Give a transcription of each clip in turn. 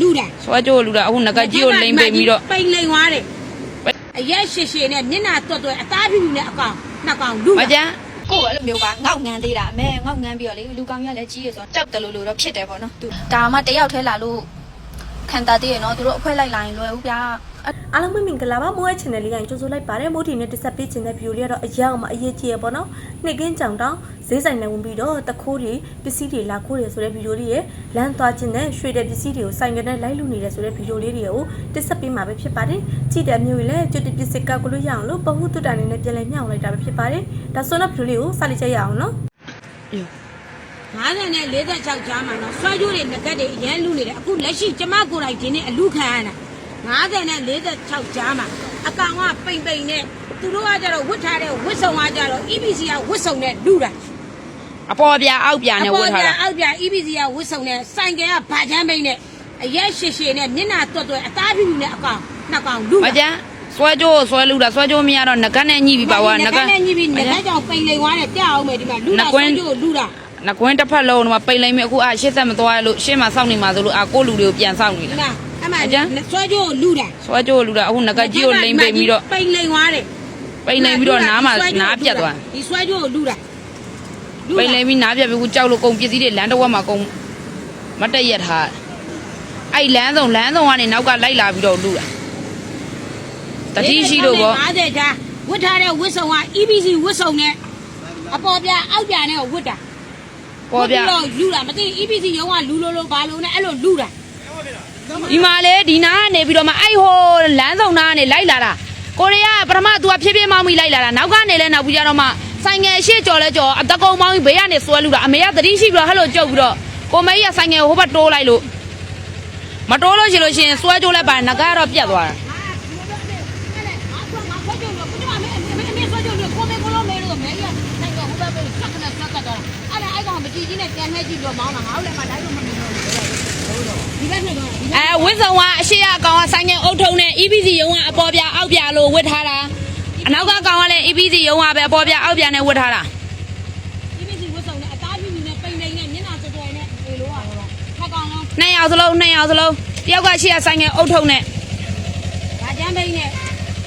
လူတာဆွဲကြိုးလူတာအခုငကကြီးကိုလိမ့်ပိတ်ပြီးတော့ပိန်လိန်သွားတယ်အရက်ရှည်ရှည်နဲ့မျက်နှာတွတ်တွတ်အသားဖြူဖြူနဲ့အကောင်နှစ်ကောင်လူမတာကြမ်းကိုယ်ကအဲ့လိုမျိုးကငေါက်ငန်းသေးတာအမဲငေါက်ငန်းပြီးတော့လေလူကောင်းရလည်းကြီးရဆိုတော့ကြောက်တယ်လို့လို့တော့ဖြစ်တယ်ပေါ့နော်သူဒါမှတယောက်ထဲလာလို့ခံတာသေးရနော်သူတို့အဖွဲလိုက်လာရင်လွယ်ဘူးဗျာ အားလုံးပဲမင်္ဂလာပါမိုးရဲ့ channel လေးကိုကြိုဆိုလိုက်ပါတယ်မိုးထီနဲ့တက်ဆက်ပေးခြင်းတဲ့ view လေးကတော့အရောက်မှအရေးကြီးရပေါ့နော်နှစ်ကင်းကြောင်တောင်ဈေးဆိုင်နဲ့ဝင်ပြီးတော့တခိုးတွေပစ္စည်းတွေလာခိုးတယ်ဆိုတဲ့ view လေးရဲ့လမ်းသွားခြင်းနဲ့ရွှေတဲ့ပစ္စည်းတွေကိုဆိုင်ကနေလိုက်လူနေတယ်ဆိုတဲ့ view လေးတွေကိုတက်ဆက်ပေးမှာပဲဖြစ်ပါတယ်ကြည့်တဲ့မျိုးကြီးလည်းကျွတ်တပစ္စည်းကောက်ကလို့ရအောင်လို့ပဟုတုတ္တအနေနဲ့ပြန်လည်ညှောင်းလိုက်တာပဲဖြစ်ပါတယ်ဒါဆိုတော့ view လေးကိုစလိုက်ကြရအောင်နော်50နဲ့46ကြားမှာနော်ဆွဲကြိုးတွေငကက်တွေအရင်လူနေတယ်အခုလက်ရှိကျမကိုယ်တိုင်ဒီနေ့အလူခံရတာ 50နဲ့46ကြားမှာအကောင်ကပိန်ပိန်နဲ့သူတို့ကကြတော့ဝတ်ထားတဲ့ဝတ်စုံကကြတော့ EBC ကဝတ်စုံနဲ့လူတာအပေါ်ပြအောက်ပြနဲ့ဝတ်ထားတာအောက်ပြ EBC ကဝတ်စုံနဲ့ဆိုင်ကယ်ကဗာချမ်းပိန်နဲ့အရက်ရှည်ရှည်နဲ့မျက်နှာတွတ်တွတ်အသားဖြူဖြူနဲ့အကောင်နှစ်ကောင်လူမကြမ်းဆွဲကြိုးကိုဆွဲလူတာဆွဲကြိုးမရတော့ငကနဲ့ညှိပြီးပါဝါငငကကနဲ့ညီပြီးငကကြောင်ပိန်လိန်သွားတယ်ပြအောင်မယ်ဒီမှာလူတာနှကွဆွဲင်းကြိုးလူတာငကွင်းတစ်ဖက်လုံးတော့ပိတ်လိုက်မြအခုအာရှစ်သက်မသွားရလို့ရှင်းမှာစောင့်နေမှာဆိုလို့အာကိုလူတွေကိုပြန်စောင့်နေဒီတာမှာ အမှအကျန်းဆွဲကြိုးလူတာဆွဲကြိုးလူတာအခုငကကြီးကိုလိမ့်ပိတ်ပြီးတော့ပိန်လိန်သွားတယ်ပိတ်လိုက်ပြီးတော့နားမှာနားပြတ်သွားဒီဆွဲကြိုးလူတာပိတ်လိုက်ပြီးနားပြတ်ပြီးခုကြောက်လို့ကုန်ပစ္စည်းတွေလမ်းတစ်ဝက်မှာကုန်မတက်ရက်ထားအဲ့လမ်းဆောင်လမ်းဆောင်ကနေနောက်ကလိုက်လာပြီးတော့လူတာတတိရှိလို့ပေါ့50ကြားဝတ်ထားတဲ့ဝတ်စုံက EBC ဝတ်စုံနဲ့အပေါ်ပြအောက်ပြနဲ့ဝတ်တာပေါ်ပြဝတ်ပြီးတော့လူတာမသိ EBC ရုံးကလူလိုလိုဘာလိုနဲ့အဲ့လိုလူတာ ဒီမှာလေဒီနာကနေပြီးတော့မှအဲ့ဟိုလမ်းဆောင်နာကနေလိုက်လာတာကိုရီးယားပထမ तू ကဖြည်းဖြည်းမောင်းပြီးလိုက်လာတာနောက်ကနေလဲနောက်ပြီးကြတော့မှဆိုင်ငယ်ရှေ့ကြော်လဲကြော်အတကုံမောင်းပြီးဘေးကနေဆွဲလူတာအမေကသတိရှိပြီးတော့ဟဲ့လိုကြုတ်ပြီးတော့ကိုမေကြီးကဆိုင်ငယ်ကိုဟိုဘက်တိုးလိုက်လို့မတိုးလို့ရှိလို့ရှိရင်ဆွဲကြိုးလဲပါနဂါကတော့ပြတ်သွားတာ အဲဝင်းဆောင်ကအရှိရအကောင်ကဆိုင်ငယ်အုပ်ထုံနဲ့ EPC ရုံးကအပေါ်ပြအောက်ပြလို့ဝတ်ထားတာအနောက်ကကောင်ကလည်း EPC ရုံးကပဲအပေါ်ပြအောက်ပြနဲ့ဝတ်ထားတာနှစ်ယောက်စလုံးနှစ်ယောက်စလုံးတယောက်ကရှိရဆိုင်ငယ်အုပ်ထုံနဲ့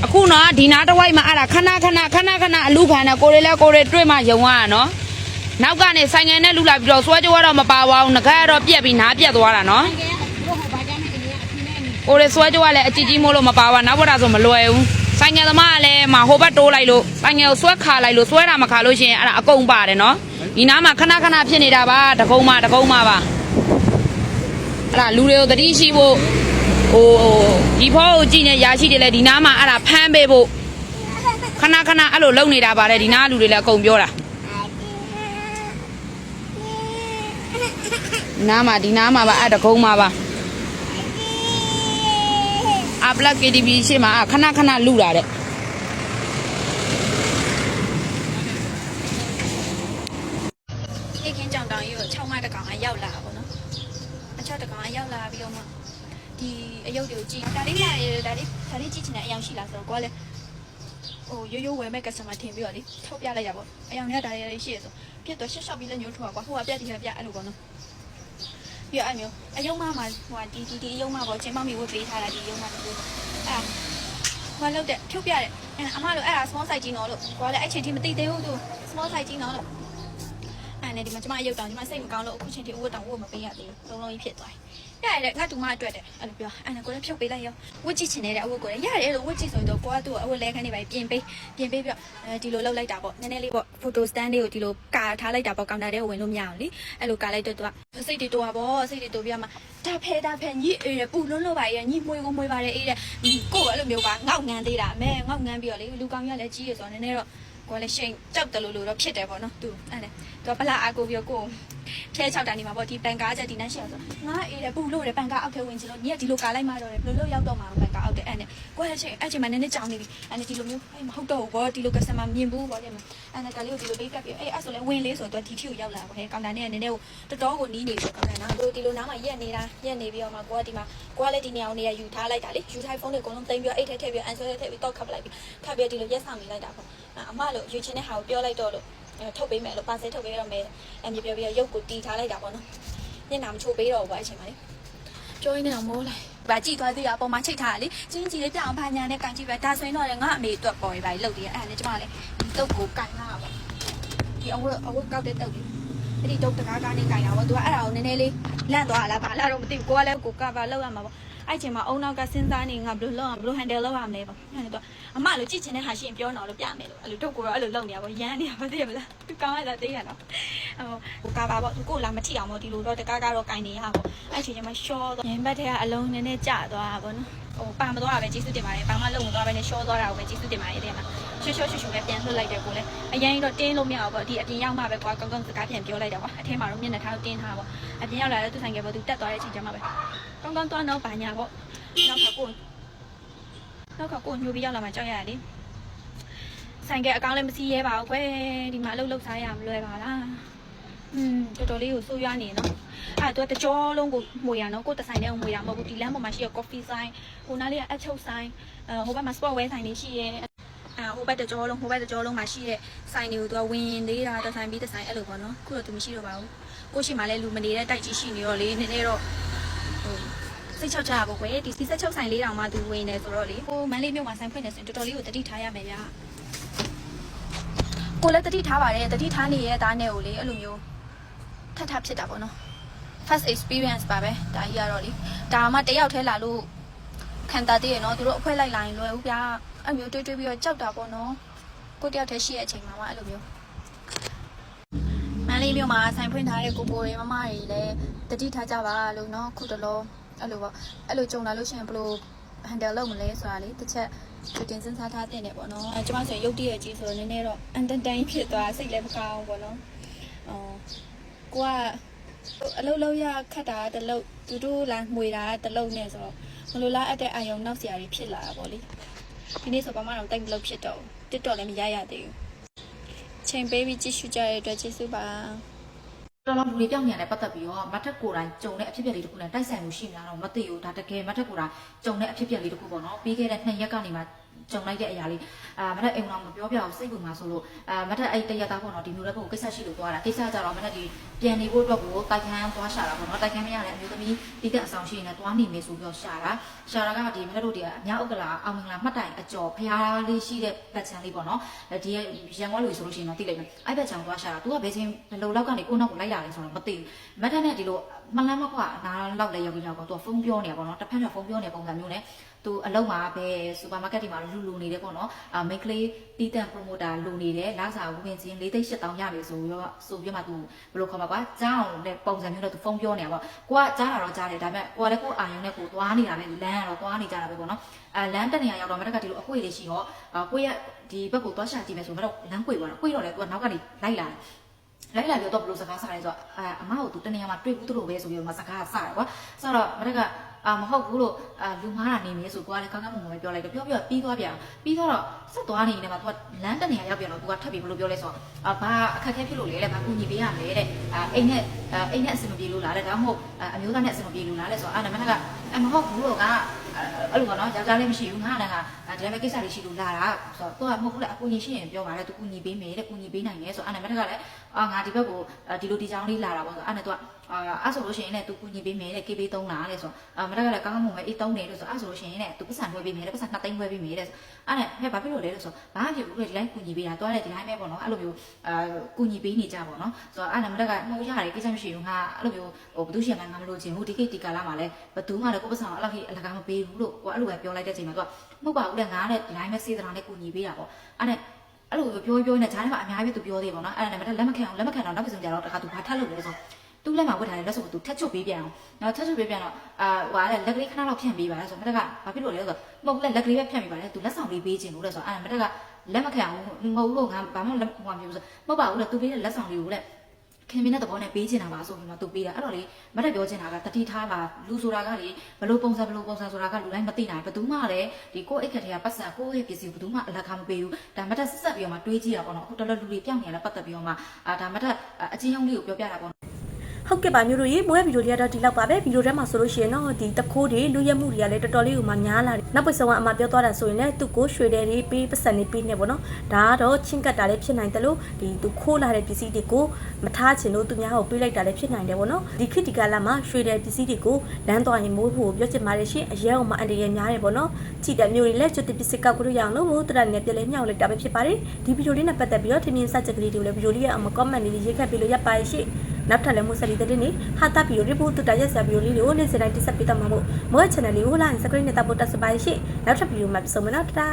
အခုနော်ဒီနားတစ်ဝိုက်မှာအဲ့ဒါခဏခဏခဏခဏအလူခံနဲ့ကိုရီလဲကိုရီတွေ့မှယုံရတာနော်နောက်ကနေဆိုင်ငယ်နဲ့လူလာပြီးတော့စွဲကြွားတော့မပါပါဘူးငကားကတော့ပြက်ပြီးနားပြက်သွားတာနော်ကို ရီဆွဲကြွားလည်းအကြည့်ကြီးမို့လို့မပါပါနောက်ဘက်တာဆိုမလွယ်ဘူးဆိုင်ငယ်သမားကလည်းမဟိုဘက်တိုးလိုက်လို့ဆိုင်ငယ်ကိုဆွဲခါလိုက်လို့ဆွဲတာမခါလို့ရှိရင်အဲ့ဒါအကုန်ပါတယ်နော်ဒီနားမှာခဏခဏဖြစ်နေတာပါတကုံးမတကုံးမပါအဲ့ဒါလူတွေကိုသတိရှိဖို့ဟိုဟိုဒီဖောကိုကြည့်နေရရှိတယ်လေဒီနားမှာအဲ့ဒါဖမ်းပေးဖို့ခဏခဏအဲ့လိုလုပ်နေတာပါတယ်ဒီနားလူတွေလည်းအကုန်ပြောတာနားမှာဒီနားမှာပါအဲ့တကုံးမပါ အပလက် KTV ရှေ့မှာခဏခဏလူတာတဲ့ခေခင်းကြောင်တောင်ကြီးကို6မတကောင်ကရောက်လာတာပေါ့နော်အချောက်တကောင်ကရောက်လာပြီးတော့မှဒီအယုတ်တွေကိုကြည့်ဒါလေးလာရဒါလေးဒါလေးကြည့်ချင်တဲ့အယောင်ရှိလားဆိုတော့ကိုကလည်းဟိုရိုးရိုးဝယ်မဲ့ customer ထင်ပြီးတော့လေထုတ်ပြလိုက်ရပေါ့အယောင်များဒါလေးရှိရဆိုပြတ်တော့ရှက်ရှောက်ပြီးလည်းညှိုးထွားကွာဟိုကပြတ်ဒီကပြတ်အဲ့လိုပေါ့နော် ပြီးတော့အဲ့မျိုးအယုံမမှာဟိုဒီဒီဒီအယုံမပေါ့ချင်းမမီဝတ်ပေးထားတာဒီအယုံမတူအဲ့ဟိုလောက်တဲ့ဖြုတ်ပြတဲ့အဲ့အမလို့အဲ့ဒါ small size ကြီးနော်လို့ကိုကလည်းအဲ့ချိန်ထိမသိသေးဘူးသူ small size ကြီးနော်လို့အဲ့ နဲ့ဒီမှာကျမအယုတ်တောင်ကျမစိတ်မကောင်းလို့အခုချိန်ထိအဝတ်တောင်ဝတ်မပေးရသေးဘူးလုံးလုံးကြီးဖြစ်သွားတယ်ရတယ်ငါတူမအတွက်တယ်အဲ့လိုပြောအဲ့နဲ့ကိုလည်းဖြုတ်ပေးလိုက်ရောဝတ်ကြည့်ချင်တဲ့အဝတ်ကိုလည်းရတယ်လို့ဝတ်ကြည့်ဆိုတော့ကိုကသူ့ကိုအဝတ်လဲခန်းနေပါပြင်ပေးပြင်ပေးပြီးတော့အဲဒီလိုလုပ်လိုက်တာပေါ့နည်းနည်းလေးပေါ့ဖိုတိုစတန်လေးကိုဒီလိုကာထားလိုက်တာပေါ့ကောင်တာထဲကိုဝင်လို့မရအောင်လေအဲ့လိုကာလိုက်တော့သူကစိတ်တွေတိုးတာပေါ့စိတ်တွေတိုးပြီးတော့မှဒါဖဲဒါဖဲညိအေးရပူလုံးလို့ပါရဲ့ညိမွေးကိုမွေးပါတယ်အေးတဲ့ကိုကအဲ့လိုမျိုးကငေါက်ငန်းသေးတာအမဲငေါက်ငန်းပြီးတော့လေလူကောင်းရလည်းကြီးရဆိုတော့နည်းနည်းတော့ ကိုလည်းရှိန်ကြောက်တယ်လို့လို့တော့ဖြစ်တယ်ပေါ့နော်သူအဲ့လေသူကပလာအာကိုပြီးတော့ကိုဖဲချောက်တာနေမှာပေါ့ဒီပန်ကားချက်ဒီနှက်ရှိအောင်ဆိုငါအေးတယ်ပူလို့တယ်ပန်ကားအောက်ထဲဝင်ချင်လို့ညီကဒီလိုကာလိုက်မှတော့တယ်ဘယ်လိုလုပ်ရောက်တော့မှာပန်ကားအောက်ထဲအဲ့နဲ့ကိုလည်းရှိန်အဲ့ချိန်မှာနည်းနည်းကြောင်နေပြီအဲ့နဲ့ဒီလိုမျိုးအဲ့မဟုတ်တော့ဘူးပေါ့ဒီလိုကစတမာမြင်ဘူးပေါ့တဲ့အဲ့နဲ့ကလေးကိုဒီလိုပေးကပ်ပြီးအဲ့အဲ့ဆိုလဲဝင်လေးဆိုတော့ဒီထီကိုရောက်လာပါခဲကောင်တာနဲ့နည်းနည်းကိုတော်တော်ကိုနီးနေပြီကောင်တာနော်ကိုဒီလိုနားမှာရက်နေတာရက်နေပြီးတော့မှကိုကဒီမှာကိုကလည်းဒီနေအောင်နေရယူထားလိုက်တာလေယူထားဖုန်းတွေအကုန်လုံးတင်ပြီးအိတ်ထဲထည့်ပြီးအန်ဆွဲထည့်ပြီးတော့ခတ်ပလိုက်ပြီးခတ်ပြီးဒီလိုရက်ဆောင်နေလိုက်တာပေါ့ အမလို့ယူချင်းတဲ့ဟာကိုပြောလိုက်တော့လို့ထုတ်ပေးမယ်လို့ပါဆယ်ထုတ်ပေးရတော့မယ်အမြပြောပြီးတော့ရုပ်ကိုတီထားလိုက်တာပေါ့နော်ညနာမချိုးပေးတော့ဘူးပေါ့အဲ့ချိန်မှာလေကြောရင်းနေတော့မိုးလိုက်ဗာကြည့်သွားသေးတာအပေါ်မှာချိတ်ထားတာလေချင်းကြီးလေးပြအောင်ဖာညာနဲ့ကန်ကြည့်ပဲဒါဆိုရင်တော့လေငါအမေအတွက်ပေါ်ရပါလေလုတ်တယ်အဲ့ဒါနဲ့ကျမလည်းဒီတုပ်ကိုကန်လာပါဒီအဝတ်အဝတ်ကောက်တဲ့တုပ်လေးအဲ့ဒီတုပ်တကားကားနဲ့ကန်ရပါသူကအဲ့ဒါကိုနည်းနည်းလေးလန့်သွားလားဗာလာတော့မသိဘူးကိုကလည်းကိုကပါလောက်ရမှာပေါ့ အဲ့ချိန်မှာအုံနောက်ကစဉ်းစားနေငါဘယ်လိုလုပ်အောင်ဘယ်လို handle လုပ်ရမလဲပေါ့အဲ့ဒါတော့အမလိုကြည့်ချင်တဲ့ဟာရှိရင်ပြောတော့လို့ပြမယ်လို့အဲ့လိုတုပ်ကိုတော့အဲ့လိုလုပ်နေရပါရမ်းနေရပါသိရမလားသူကောင်းရတာသိရတော့ဟိုကိုကပါပေါ့သူကိုလာမထိအောင်ပေါ့ဒီလိုတော့တကားကားတော့ကန်နေရပါပေါ့အဲ့ချိန်ကျမှရှော့သွားရင်ဘက်ထဲကအလုံးနည်းနည်းကျသွားတာပေါ့နော်ဟိုပါမသွားတာပဲကျေးဇူးတင်ပါတယ်ဘာမှလုပ်မသွားပဲနဲ့ရှော့သွားတာကိုပဲကျေးဇူးတင်ပါတယ်တဲ့မှာရှော့ရှော့ရှူရှူပဲပြန်လွှတ်လိုက်တယ်ကိုလည်းအရင်တော့တင်းလို့မရဘူးပေါ့ဒီအပြင်ရောက်မှပဲကွာကောင်းကောင်းစကားပြန်ပြောလိုက်တာပေါ့အထဲမှာတော့မျက်နှာထားတင်းထားပေါ့အပြင်ရောက်လာတဲ့သူဆိုင်ကပေါ့သူတက်သွားတဲ့အချိန်ကျမှပဲ ကောင်းကောင်းသွားတော့ဘာညာပေါ့နောက်ခါကိုနောက်ခါကိုညိုပြီးရောက်လာမှကြောက်ရတယ်လေဆိုင်ကအကောင့်လည်းမစီးရဲပါဘူးကွယ်ဒီမှာအလုပ်လုပ်စားရမလွယ်ပါလားอืมတော်တော်လေးကိုစိုးရွားနေနော်အဲ့တော့တကြောလုံးကိုမှွေရနော်ကိုတဆိုင်တဲ့ကိုမှွေရမဟုတ်ဘူးဒီလမ်းပေါ်မှာရှိရ coffee ဆိုင်ဟိုနားလေးကအချုပ်ဆိုင်အဲဟိုဘက်မှာ sport wear ဆိုင်တွေရှိရဲအဲဟိုဘက်တကြောလုံးဟိုဘက်တကြောလုံးမှာရှိတဲ့ဆိုင်တွေကိုသူကဝင်သေးတာတဆိုင်ပြီးတဆိုင်အဲ့လိုပေါ့နော်ခုတော့သူမရှိတော့ပါဘူးကိုရှိမှလည်းလူမနေတဲ့တိုက်ကြီးရှိနေတော့လေနည်းနည်းတော့ဟို စိတ်ချောက်ကြပါကွယ်ဒီစီဆက်ချုပ်ဆိုင်လေးတောင်မှသူဝင်နေဆိုတော့လေဟိုမန်းလေးမြို့မှာဆိုင်ဖွင့်နေဆိုရင်တော်တော်လေးကိုတတိထားရမယ်ဗျာကိုလည်းတတိထားပါတယ်တတိထားနေရဲ့သားနဲ့ကိုလေအဲ့လိုမျိုးထပ်ထပ်ဖြစ်တာပေါ့နော် first experience ပါပဲဒါကြီးကတော့လေဒါမှတယောက်တည်းလာလို့ခံတာသေးရနော်သူတို့အဖွဲလိုက်လာရင်လွယ်ဘူးဗျာအဲ့မျိုးတွေးတွေးပြီးတော့ကြောက်တာပေါ့နော်ကိုတယောက်တည်းရှိတဲ့အချိန်မှာမှအဲ့လိုမျိုးမန္တလေးမြို့မှာဆိုင်ဖွင့်ထားတဲ့ကိုကိုတွေမမတွေလည်းတတိထားကြပါလို့နော်ခုတလော အဲ့လိုပေါ့အဲ့လိုကြုံလာလို့ရှိရင်ဘယ်လို handle လုပ်မလဲဆိုတာလေတစ်ချက်ကြိုတင်စဉ်းစားထားတဲ့နေပေါ့နော်အဲကျွန်မဆိုရင်ရုပ်တရက်ကြီးဆိုတော့နည်းနည်းတော့ entertain ဖြစ်သွားစိတ်လည်းမကောင်းဘူးပေါ့နော်အော်ကိုကအလုပ်လုပ်ရခက်တာတလုပ်သူတို့လာမှွေတာတလုပ်နဲ့ဆိုတော့မလိုလားအပ်တဲ့အာယုံနောက်ဆရာတွေဖြစ်လာတာပေါ့လေဒီနေ့ဆိုဘာမှတော့တိတ်မလုပ်ဖြစ်တော့တစ်တော့လည်းမရရသေးဘူးချိန်ပေးပြီးကြည့်ရှုကြတဲ့အတွက်ကျေးဇူးပါ တော်တော်လူတွေပြောင်းနေရတယ်ပတ်သက်ပြီးတော့မတ်ထက်ကိုယ်တိုင်ကြုံတဲ့အဖြစ်အပျက်လေးတစ်ခုနဲ့တိုက်ဆိုင်မှုရှိမလားတော့မသိဘူးဒါတကယ်မတ်ထက်ကိုယ်တိုင်ကြုံတဲ့အဖြစ်အပျက်လေးတစ်ခုပေါ့နော်ပြီးခဲ့တဲ့နှစ်ရက်ကနေမှ ကြုံလိုက်တဲ့အရာလေးအာမတ်ထက်အိမ်တော်မပြောပြအောင်စိတ်ကူမှာဆိုလို့အာမတ်ထက်အဲ့တရက်သားပေါ့နော်ဒီမျိုးလည်းကိုကိစ္စရှိလို့သွားတာကိစ္စကြတော့မတ်ထက်ဒီပြန်နေဖို့အတွက်ကိုတိုက်ခန်းသွားရှာတာပေါ့နော်တိုက်ခန်းမရတဲ့အမျိုးသမီးတိတက်အဆောင်ရှိနေသွားနေမယ်ဆိုပြီးတော့ရှာတာရှာတာကဒီမတ်ထက်တို့ဒီအများဥက္ကလာအောင်မင်္ဂလာမှတ်တိုင်အကျော်ဖျားလေးရှိတဲ့ပတ်ချန်လေးပေါ့နော်ဒီရန်ကုန်လူဆိုလို့ရှိရင်တော့သိလိုက်မယ်အဲ့ဘက်ချန်သွားရှာတာ तू ကဘယ်ချင်းဘယ်လိုလောက်ကနေကိုနောက်ကိုလိုက်လာလဲဆိုတော့မသိဘူးမတ်ထက်နဲ့ဒီလို မလန်းမကွာနားလောက်လဲရောက်ပြီးတော့ပေါ့ तू ဖုန်းပြောနေတာပေါ့နော်တစ်ဖက်ကဖုန်းပြောနေတဲ့ပုံစံမျိုးနဲ့သူအလုံးမှာပဲစူပါမားကတ်တွေမှာလူလူနေတယ်ပေါ့နော်အာမိတ်ကလေးတီးတန့်ပရိုမိုတာလူနေတယ်လာစာဝင်ချင်း၄သိန်း၈တောင်ရပြီဆိုပြီးတော့ဆိုပြီးမှသူဘယ်လိုခေါ်မှာကွာကြားအောင်တဲ့ပုံစံမျိုးနဲ့သူဖုန်းပြောနေတာပေါ့ကိုကကြားတာတော့ကြားတယ်ဒါပေမဲ့ကိုကလည်းကိုအာယုံနဲ့ကိုသွားနေတာပဲလမ်းကတော့သွားနေကြတာပဲပေါ့နော်အဲလမ်းတက်နေရရောက်တော့မတက်ကဒီလိုအခွေလေးရှိတော့ကိုရဒီဘက်ကိုသွားရှာကြည့်မယ်ဆိုတော့လမ်းခွေသွားတော့ခွေတော့လေသူကနောက်ကနေလိုက်လာတယ် လိုက်လာပြီးတော့ဘယ်လိုစကားစားလဲဆိုတော့အအမကိုသူတနေရာမှာတွေ့ဘူးသူတို့ပဲဆိုပြီးတော့မစကားစားတယ်ကွာဆိုတော့မတက်ကအာမဟုတ်ဘူးလို့အာလူမားတာနေမယ်ဆိုကိုကလည်းကောင်းကောင်းမွန်မွန်ပဲပြောလိုက်တယ်ပြောပြီးတော့ပြီးသွားပြန်ပြီးတော့ဆက်သွားနေနေမှာသူကလမ်းတနေရာရောက်ပြန်တော့သူကထပ်ပြီးဘယ်လိုပြောလဲဆိုတော့အာဘာအခက်အခဲဖြစ်လို့လဲတဲ့ဘာကူညီပေးရမလဲတဲ့အာအိမ်နဲ့အိမ်နဲ့အဆင်မပြေလို့လားတဲ့ဒါမှမဟုတ်အမျိုးသားနဲ့အဆင်မပြေလို့လားလဲဆိုတော့အာနမနကအမဟုတ်ဘူးလို့က အဲ့လိုကနော်ယောက်ျားလည်းမရှိဘူးငါလည်းကဒီလိုပဲကိစ္စလေးရှိလို့လာတာဆိုတော့သူကမဟုတ်ဘူးလေအကူညီရှိရင်ပြောပါလေသူကူညီပေးမယ်တဲ့ကူညီပေးနိုင်တယ်ဆိုတော့အာနမနကလည်းအာငါဒီဘက်ကိုဒီလိုဒီကြောင်လေးလာတာပေါ့ဆိုတော့အာနသူက အာအဲ့ဆိုလို့ရှိရင်လည်းသူကူညီပေးမယ်တဲ့ KB 3လားတဲ့ဆိုတော့အာမနကလည်းကောင်းကောင်းမွန်မွန်အေး3တယ်လို့ဆိုအဲ့ဆိုလို့ရှိရင်လည်းသူပတ်စံလွှဲပေးမယ်တဲ့ပတ်စံ2သိန်းလွှဲပေးမယ်တဲ့အဲ့နဲ့ဟဲ့ဘာဖြစ်လို့လဲလို့ဆိုဘာဖြစ်ဘူးလေဒီတိုင်းကူညီပေးတာတွားတယ်ဒီတိုင်းပဲပေါ့နော်အဲ့လိုမျိုးအာကူညီပေးနေကြပေါ့နော်ဆိုတော့အဲ့နဲ့မနကနှိုးရတယ်ကိစ္စမရှိဘူးငါအဲ့လိုမျိုးဟိုဘသူရှိမှငါမလို့ချင်ဘူးဒီကိဒီကာလာမှာလည်းဘသူမှလည်းကိုပတ်စံအဲ့လိုကြီးအလကားမပေးဘူးလို့ကိုအဲ့လိုပဲပြောလိုက်တဲ့ချိန်မှာသူကမဟုတ်ပါဘူးလေငါနဲ့ဒီတိုင်းပဲစေးသနာနဲ့ကူညီပေးတာပေါ့အဲ့နဲ့အဲ့လိုပြောပြောနေဂျားထဲမှာအများကြီးသူပြောသေးပေါ့နော်အဲ့ဒါနဲ့လက်မခံအောင်လက်မခံတော့နောက်တစ်စုံကြတော့တခါသူဘာထပ်လုပ်လဲဆို သူ့လက်မှာဝတ်ထားတဲ့လက်စုပ်ကိုသူထက်ချုပ်ပေးပြန်အောင်နော်ထက်ချုပ်ပေးပြန်တော့အာဟိုကလည်းလက်ကလေးခဏတော့ဖြန့်ပေးပါလဲဆိုတော့မတက်ကဘာဖြစ်လို့လဲဆိုတော့မဟုတ်ဘူးလက်ကလေးပဲဖြန့်ပေးပါလေသူလက်ဆောင်လေးပေးခြင်းလို့လဲဆိုတော့အဲ့ဒါမတက်ကလက်မခံအောင်မဟုတ်လို့ငါဘာမှလက်ဟိုမျိုးဆိုမဟုတ်ပါဘူးလေသူပေးတဲ့လက်ဆောင်လေးကိုလေခင်မင်းတဲ့သဘောနဲ့ပေးချင်တာပါဆိုပြီးမှသူပေးတာအဲ့တော့လေမတက်ပြောချင်တာကတတိထားပါလူဆိုတာကလေဘလို့ပုံစံဘလို့ပုံစံဆိုတာကလူတိုင်းမသိနိုင်ဘယ်သူမှလည်းဒီကိုယ့်အိတ်ခက်တွေကပတ်စံကိုယ့်ရဲ့ပစ္စည်းကိုဘယ်သူမှအလကားမပေးဘူးဒါမတက်ဆက်ဆက်ပြီးတော့မှတွေးကြည့်တာပေါ့နော်အခုတော်တော်လူတွေပြောင်းနေရလဲပတ်သက်ပြီးတော့မှအာဒါမတက်အချင်းယုံလေးကိုပြောပြတာပေါ့ ဟဟုတ်ကဲ့ပါမျိုးတို့ရေမွေးဗီဒီယိုလေးကတော့ဒီလောက်ပါပဲဗီဒီယိုထဲမှာဆိုလို့ရှိရင်တော့ဒီတခိုးတွေလူရက်မှုတွေကလည်းတော်တော်လေးကိုမှများလာတယ်နောက်ပိတ်ဆုံးကအမပြောသွားတာဆိုရင်လည်းသူ့ကိုရွှေတယ်တွေပေးပတ်စံတွေပေးနေပေါ့နော်ဒါကတော့ချင်းကတ်တာလည်းဖြစ်နိုင်တယ်လို့ဒီသူခိုးလာတဲ့ပစ္စည်းတွေကိုမထားချင်လို့သူများကိုပေးလိုက်တာလည်းဖြစ်နိုင်တယ်ပေါ့နော်ဒီခေတ်ဒီကာလမှာရွှေတယ်ပစ္စည်းတွေကိုလမ်းသွားရင်မိုးဖို့ပြောချင်ပါတယ်ရှင်အရဲအောင်မအန်တရများတယ်ပေါ့နော်ကြည့်တဲ့မျိုးတွေလည်းကျွတ်တဲ့ပစ္စည်းကောက်ကြလို့ရအောင်လို့မိုးတရနဲ့ပြလဲမြောက်လိုက်တာပဲဖြစ်ပါတယ်ဒီဗီဒီယိုလေးနဲ့ပတ်သက်ပြီးတော့ထင်မြင်စချက်ကလေးတွေကိုလည်းဗီဒီယိုလေးရဲ့အမ comment လေးရေးခတ်ပေးလို့ရပါတယ်ရှင် နောက်ထပ်လည်းမိုးဆက်လီတဲ့နေ့ဟာတာဗီဒီယိုလေးပို့တူတာရက်စာဗီဒီယိုလေးတွေကိုနေ့စဉ်တိုင်းတင်ဆက်ပေးတော့မှာမို့မိုး channel လေးကိုလာရင် subscribe နဲ့တပ်ဖို့တက်စပါရှိနောက်ထပ်ဗီဒီယိုမှာပြန်ဆုံမယ်နော်တတာ